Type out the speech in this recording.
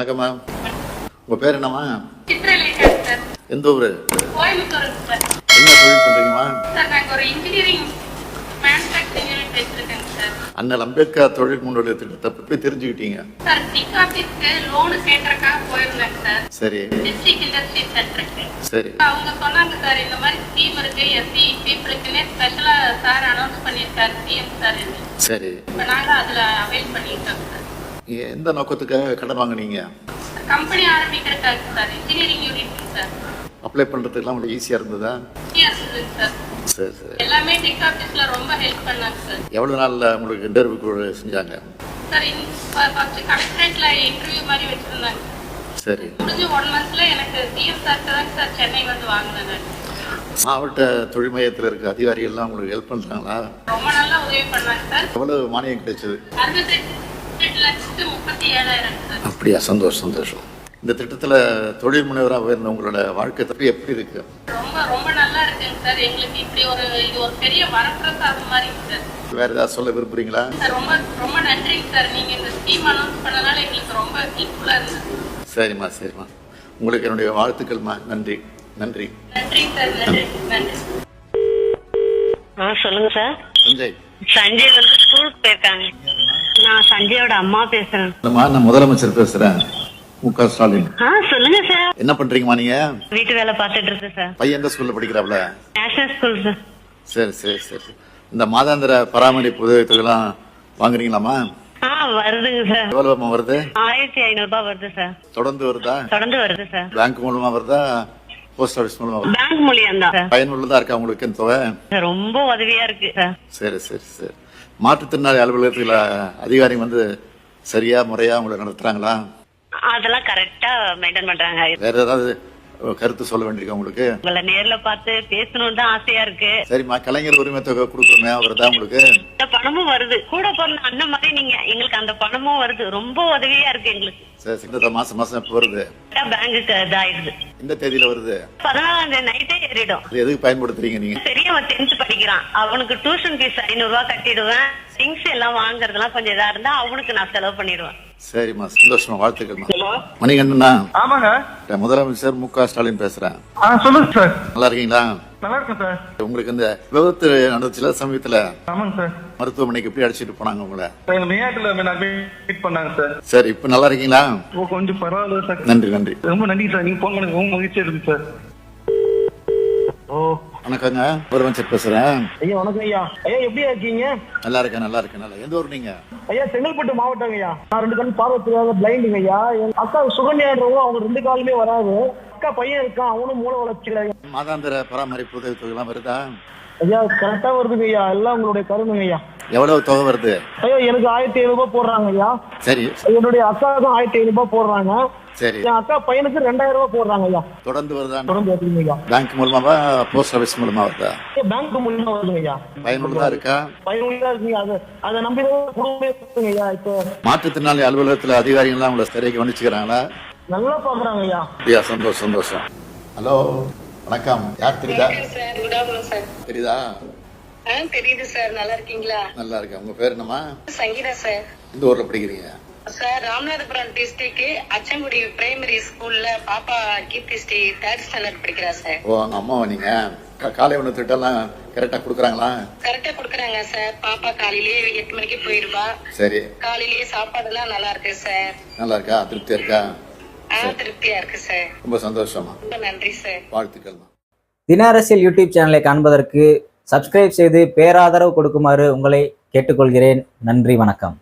வணக்கம்மா உங்கள் பேர் என்னம்மா? எந்த ஊர்? கோயம்புத்தூர் என்ன தொழில் பண்ணுறீங்கம்மா சார் ஒரு இன்ஜினியரிங் சார் அண்ணல் அம்பேத்கர் தொழில் முன்னோடி திட்டத்தை பற்றி தெரிஞ்சுக்கிட்டீங்க. சார். ஆஃபீஸ்க்கு லோனு சார். சரி. சரி அவங்க சொன்னாங்க சார் இந்த மாதிரி ஸ்கீம் இருக்கு எஸ்சி பீப்புளுக்குன்னே ஸ்பெஷலாக சார் அனௌன்ஸ் பண்ணியிருக்காரு சிஎம் சார் சரி இப்போ நாங்கள் அதில் அவைல் பண்ணிட்டோம் சார் எந்த நோக்கத்துக்காக கடன் வாங்குனீங்க? Company ஆரம்பிக்கிறதுக்காக sir engineering unit sir apply பண்ணுறதுக்கெல்லாம் உங்களுக்கு ஈஸியாக இருந்ததா? சார் சரி. எல்லாமே டிக் ஆஃபீஸில் ரொம்ப ஹெல்ப் பண்ணாங்க சார் எவ்வளோ நாளில் உங்களுக்கு இன்டர்வியூ செஞ்சாங்க? சார் ஃபர்ஸ்ட் கலெக்டரேட்ல இன்டர்வியூ மாதிரி வச்சிருந்தாங்க. சரி. முடிஞ்சு ஒன் மந்த்ல எனக்கு சிஎம் சார் தான் சார் சென்னை வந்து வாங்கினேன். மாவட்ட தொழில் மையத்தில் இருக்க அதிகாரிகள்லாம் உங்களுக்கு ஹெல்ப் பண்ணுறாங்களா ரொம்ப நல்லா உதவி பண்ணாங்க சார் எவ்வளோ மானியம் கிடைச்சது? அறுபத்தெட்டு அப்படியா சந்தோஷம் சந்தோஷம். இந்த திட்டத்தில் தொழில் முனைவராக இருந்த உங்களோட வாழ்க்கை தப்பி எப்படி இருக்கு? ரொம்ப ரொம்ப நல்லா இருக்குங்க சார். எங்களுக்கு இப்படி ஒரு இது ஒரு பெரிய வரப்பிரசாதம் மாதிரி சார். வேறு ஏதாவது சொல்ல விரும்புறீங்களா? சார் ரொம்ப ரொம்ப நன்றிங்க சார். நீங்க இந்த ஸ்கீம் அனௌன்ஸ் பண்ணனால எங்களுக்கு ரொம்ப ஹெல்ப்ஃபுல்லா இருந்தது சரிம்மா சரிம்மா. உங்களுக்கு என்னுடைய வாழ்த்துக்கள்மா நன்றி நன்றி. நன்றிங்க சார் நன்றி நன்றி. ஆ சொல்லுங்க சார். சஞ்சய். சஞ்சய் வந்து ஸ்கூலுக்கு போயிருக்காங்க. நான் சஞ்சயோட அம்மா பேசுறேன். இல்லைம்மா நான் முதலமைச்சர் பேசுகிறேன் மு க ஸ்டாலின். ஆ சொல்லுங்க சார் என்ன பண்ணுறீங்கம்மா நீங்கள் வீட்டு வேலை பார்த்துட்டு இருக்கேன் சார் பையன் எந்த ஸ்கூலில் படிக்கிறாப்ல? நேஷனல் ஸ்கூல் சார் சரி சரி சரி. இந்த மாதாந்திர பராமரிப்பு உதவித்தொகைலாம் வாங்குறீங்களாம்மா? ஆ வருதுங்க சார் எவ்வளோம்மா வருது? ஆயிரத்தி ஐநூறு ரூபாய் வருது சார் தொடர்ந்து வருதா? தொடர்ந்து வருது சார் பேங்க் மூலமா வருதா? போஸ்ட் ஆஃபீஸ் மூலமா பேங்க் மூலியம் தான் பயனுள்ளதா இருக்கா உங்களுக்கு இந்த தொகை? ரொம்ப உதவியா இருக்கு சார் சரி சரி. மாற்றுத்திறனாளி அலுவலகத்தில் அதிகாரி வந்து சரியா முறையா உங்களை நடத்துறாங்களா? அதெல்லாம் கரெக்டா மெயின்டைன் பண்றாங்க. வேற ஏதாவது கருத்து சொல்ல வேண்டியிருக்கா உங்களுக்கு? உங்களை நேர்ல பார்த்து பேசணும்னு தான் ஆசையா இருக்கு. சரிம்மா கலைஞர் உரிமை தொகை கொடுக்குறோமே வருதா உங்களுக்கு. இந்த பணமும் வருது. கூட பிறந்த அண்ணன் மாதிரி நீங்க எங்களுக்கு அந்த பணமும் வருது. ரொம்ப உதவியா இருக்கு எங்களுக்கு. சரி இந்த மாசம் மாசம் எப்போ வருது? பேங்குக்கு இதாயிடுது. இந்த தேதியில வருது? பதினாலாம் தேதி நைட்டே ஏறிடும். எதுக்கு பயன்படுத்துறீங்க நீங்க? பெரியவன் டென்த் படிக்கிறான். அவனுக்கு டியூஷன் ஃபீஸ் ஐநூறு ரூபாய் கட்டிடுவேன். திங்ஸ் எல்லாம் வாங்குறதெல்லாம் கொஞ்சம் இதா இருந்தா அவனுக்கு நான் செலவு பண்ணிடுவேன். சரிம்மா சந்தோஷமா வாழ்த்துக்கள்மா. மணிகண்டனா ஆமாங்க. நான் முதலமைச்சர் மு க ஸ்டாலின் பேசுறேன். சொல்லுங்க சார். நல்லா இருக்கீங்களா? நல்லா இருக்கேன் சார். உங்களுக்கு இந்த விபத்து நடந்துச்சுல சமயத்துல ஆமாங்க சார். மருத்துவமனைக்கு எப்படி அழைச்சிட்டு போனாங்க உங்களை? எங்க மெய்யாட்டில் மீட் பண்ணாங்க சார். சரி இப்ப நல்லா இருக்கீங்களா? ஓ கொஞ்சம் பரவாயில்ல சார். நன்றி நன்றி. ரொம்ப நன்றி சார். நீங்க போங்க எனக்கு ரொம்ப மகிழ்ச்சியா இருக்கு சார். ஓ. வணக்கங்க. முதலமைச்சர் பேசுறேன். ஐயா வணக்கம் ஐயா. ஐயா எப்படி இருக்கீங்க? நல்லா இருக்கேன் நல்லா இருக்கேன். நல்லா எந்த ஊர் நீங்க? ஐயா செங்கல்பட்டு மாவட்டம் ஐயா. நான் ரெண்டு கண் பார்வை தெரியாத பிளைண்டுங்க ஐயா. என் அக்கா சுகன்யாடுறவங்க அவங்க ரெண்டு காலுமே வராது. அக்கா பையன் இருக்கான் அவனும் மூல வளர்ச்சியில மாதாந்திர பராமரிப்பு உதவி தொகைலாம் வருதா? ஐயா கரெக்டா வருதுங்க ஐயா. எல்லாம் உங்களுடைய கருணுங்க ஐயா. எவ்வளவு தொகை வருது? ஐயா எனக்கு ஆயிரத்தி ஐநூறு ரூபாய் போடுறாங்க ஐயா. சரி. என்னுடைய அக்காவுக்கும் ஆயிரத்தி ஐநூறு ரூபாய் போடுறாங்க. சரி. என் அக்கா பையனுக்கு ரெண்டாயிரம் ரூபாய் போடுறாங்க ஐயா. தொடர்ந்து வருதா? தொடர்ந்து வருதுங்க ஐயா. பேங்க் மூலமாவா போஸ்ட் ஆபீஸ் மூலமா வருதா? பேங்க் மூலியமா வருதுங்க ஐயா. பயனுள்ளதா இருக்கா? பயனுள்ளதா இருக்குங்க அது அதை நம்பி குடும்பமே ஐயா இப்போ. மாற்றுத்திறனாளி அலுவலகத்துல அதிகாரிகள்லாம் உங்களை சரியாக கவனிச்சுக்கிறாங்களா? நல்லா பாக்குறாங்க ஐயா. அப்படியா சந்தோஷம் சந்தோஷம். ஹலோ வணக்கம். யார் தெரியுதா? Sir good afternoon sir. தெரியுதா? ஆ தெரியுது சார். நல்லா இருக்கீங்களா? நல்லா இருக்கேன். உங்க பேர் என்னம்மா? சங்கீதா சார். எந்த ஊர்ல படிக்கிறீங்க? Sir Ramanathapuram district Achankudi primary ஸ்கூல்ல பாப்பா கீர்த்தி ஸ்ரீ தேர்ட் ஸ்டாண்டர்ட் படிக்கிறா சார். ஓ அவங்க அம்மாவா நீங்க? காலை உணவு திட்டம்லாம் கரெக்டா கொடுக்குறாங்களா? கரெக்டா குடுக்குறாங்க சார். பாப்பா காலையிலேயே எட்டு மணிக்கு போயிருவா. சரி. காலையிலேயே சாப்பாடுலாம் நல்லா இருக்கு சார். நல்லா இருக்கா? திருப்தியா இருக்கா? திருப்தியா இருக்கு சார் ரொம்ப சந்தோஷமா. ரொம்ப நன்றி சார் வாழ்த்துக்கள்மா தின அரசியல் யூடியூப் சேனலை காண்பதற்கு சப்ஸ்கிரைப் செய்து பேராதரவு கொடுக்குமாறு உங்களை கேட்டுக்கொள்கிறேன். நன்றி வணக்கம்.